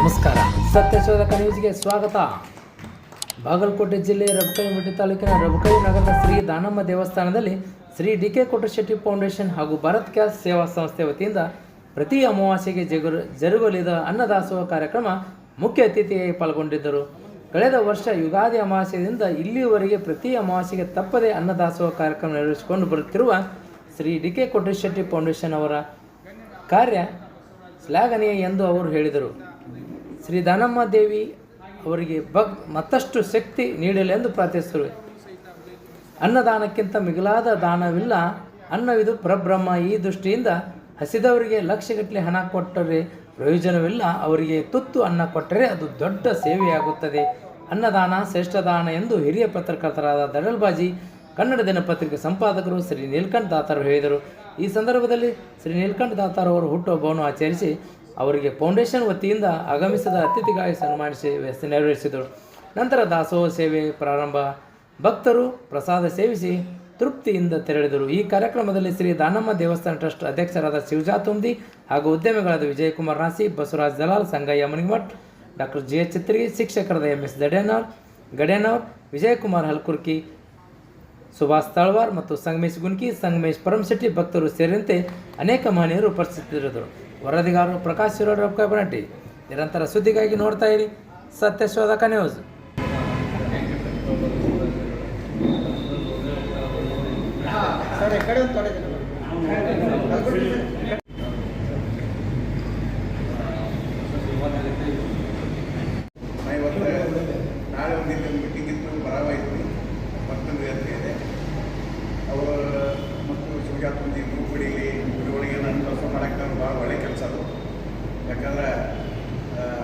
ನಮಸ್ಕಾರ. ಸತ್ಯಶೋಧಕ ನ್ಯೂಸ್ಗೆ ಸ್ವಾಗತ. ಬಾಗಲಕೋಟೆ ಜಿಲ್ಲೆ ರಬಕೈಮಟ್ಟಿ ತಾಲೂಕಿನ ರಬಕೈ ನಗರದ ಶ್ರೀ ದಾನಮ್ಮ ದೇವಸ್ಥಾನದಲ್ಲಿ Shri D K Kottashetti foundation ಹಾಗೂ ಭರತ್ ಗ್ಯಾಸ್ ಸೇವಾ ಸಂಸ್ಥೆ ವತಿಯಿಂದ ಪ್ರತಿ ಅಮಾವಾಸ್ಯೆಗೆ ಜಗರು ಜರುಗಲಿದ ಅನ್ನದಾಸೋಹ ಕಾರ್ಯಕ್ರಮ ಮುಖ್ಯ ಅತಿಥಿಯಾಗಿ ಪಾಲ್ಗೊಂಡಿದ್ದರು. ಕಳೆದ ವರ್ಷ ಯುಗಾದಿ ಅಮಾವಾಸ್ಯೆಯಿಂದ ಇಲ್ಲಿಯವರೆಗೆ ಪ್ರತಿ ಅಮಾವಾಸ್ಯೆಗೆ ತಪ್ಪದೆ ಅನ್ನದಾಸೋಹ ಕಾರ್ಯಕ್ರಮ ನಡೆಸಿಕೊಂಡು ಬರುತ್ತಿರುವ Shri D K Kottashetti foundation ಅವರ ಕಾರ್ಯ ಶ್ಲಾಘನೀಯ ಎಂದು ಅವರು ಹೇಳಿದರು. ಶ್ರೀ ದಾನಮ್ಮ ದೇವಿ ಅವರಿಗೆ ಭಕ್ ಮತ್ತಷ್ಟು ಶಕ್ತಿ ನೀಡಲೆಂದು ಪ್ರಾರ್ಥಿಸಿದರು. ಅನ್ನದಾನಕ್ಕಿಂತ ಮಿಗಿಲಾದ ದಾನವಿಲ್ಲ. ಅನ್ನವಿದು ಪರಬ್ರಹ್ಮ ಈ ದೃಷ್ಟಿಯಿಂದ ಹಸಿದವರಿಗೆ ಲಕ್ಷಗಟ್ಟಲೆ ಹಣ ಕೊಟ್ಟರೆ ಪ್ರಯೋಜನವಿಲ್ಲ. ಅವರಿಗೆ ತುತ್ತು ಅನ್ನ ಕೊಟ್ಟರೆ ಅದು ದೊಡ್ಡ ಸೇವೆಯಾಗುತ್ತದೆ. ಅನ್ನದಾನ ಶ್ರೇಷ್ಠ ದಾನ ಎಂದು ಹಿರಿಯ ಪತ್ರಕರ್ತರಾದ ದಡಲ್ಬಾಜಿ, ಕನ್ನಡ ದಿನಪತ್ರಿಕೆ ಸಂಪಾದಕರು ಶ್ರೀ ನೀಲಕಂಠ ದಾತಾರು ಹೇಳಿದರು. ಈ ಸಂದರ್ಭದಲ್ಲಿ ಶ್ರೀ ನೀಲಕಂಠ ದಾತಾರ್ ಅವರು ಹುಟ್ಟುಹಬ್ಬವನ್ನು ಆಚರಿಸಿ ಅವರಿಗೆ ಫೌಂಡೇಶನ್ ವತಿಯಿಂದ ಆಗಮಿಸಿದ ಅತಿಥಿಗಾಗಿ ಸನ್ಮಾನಿಸಿ ನೆರವೇರಿಸಿದರು. ನಂತರ ದಾಸೋಹ ಸೇವೆ ಪ್ರಾರಂಭ. ಭಕ್ತರು ಪ್ರಸಾದ ಸೇವಿಸಿ ತೃಪ್ತಿಯಿಂದ ತೆರಳಿದರು. ಈ ಕಾರ್ಯಕ್ರಮದಲ್ಲಿ ಶ್ರೀ ದಾನಮ್ಮ ದೇವಸ್ಥಾನ ಟ್ರಸ್ಟ್ ಅಧ್ಯಕ್ಷರಾದ ಶಿವಜಾ ಹಾಗೂ ಉದ್ಯಮಿಗಳಾದ Vijaykumar Rasi Basavaraj Dalal, Sangayya Munimath, doctor G H Chitri ಶಿಕ್ಷಕರಾದ ಎಂ ಎಸ್ ದಡೇನವರ್ ಗಡೇನವರ್ ವಿಜಯಕುಮಾರ್ ಹಲ್ಕುರ್ಕಿ ಸುಭಾಷ್ ತಳವಾರ್ ಮತ್ತು ಸಂಗಮೇಶ್ ಗುನ್ಕಿ, ಸಂಗಮೇಶ್ ಪರಮಶೆಟ್ಟಿ ಭಕ್ತರು ಸೇರಿದಂತೆ ಅನೇಕ ಮಹನೀಯರು ಉಪಸ್ಥಿತರಿದ್ದರು. ವರದಿಗಾರರು ಪ್ರಕಾಶ್ ಶಿರೋಡ್ ಬನಟ್ಟಿ. ನಿರಂತರ ಸುದ್ದಿಗಾಗಿ ನೋಡ್ತಾ ಇರಿ ಸತ್ಯಶೋಧಕ ನ್ಯೂಸ್. ಕಡೆ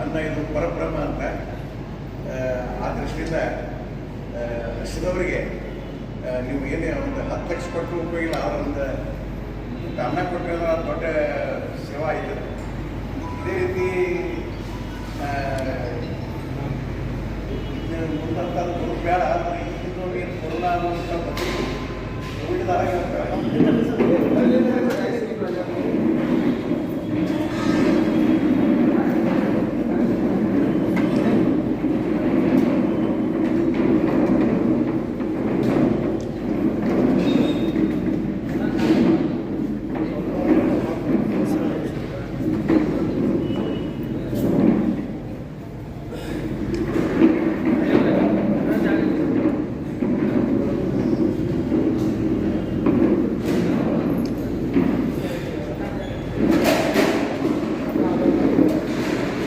ಅನ್ನ ಇದು ಪರಬ್ರಹ್ಮ ಅಂತ, ಆ ದೃಷ್ಟಿಯಿಂದ ಹಸಿದವರಿಗೆ ನೀವು ಏನೇ ಒಂದು ಹತ್ತು ಲಕ್ಷ ಕೊಟ್ಟು ಉಪಯೋಗಿಲ್ಲ, ಅವರೊಂದು ಅನ್ನ ಕೊಟ್ಟಿರೋದ್ರ ದೊಡ್ಡ ಸೇವಾ ಇದೆ. ಇದೇ ರೀತಿ ಮುಂದಂತ ಗುರು ಈಗ ಏನು ಕೊಡಲ್ಲ ಅನ್ನುವಂಥ ಬಂದಿದ್ದು ಕೋವಿಡ್ದಾಗ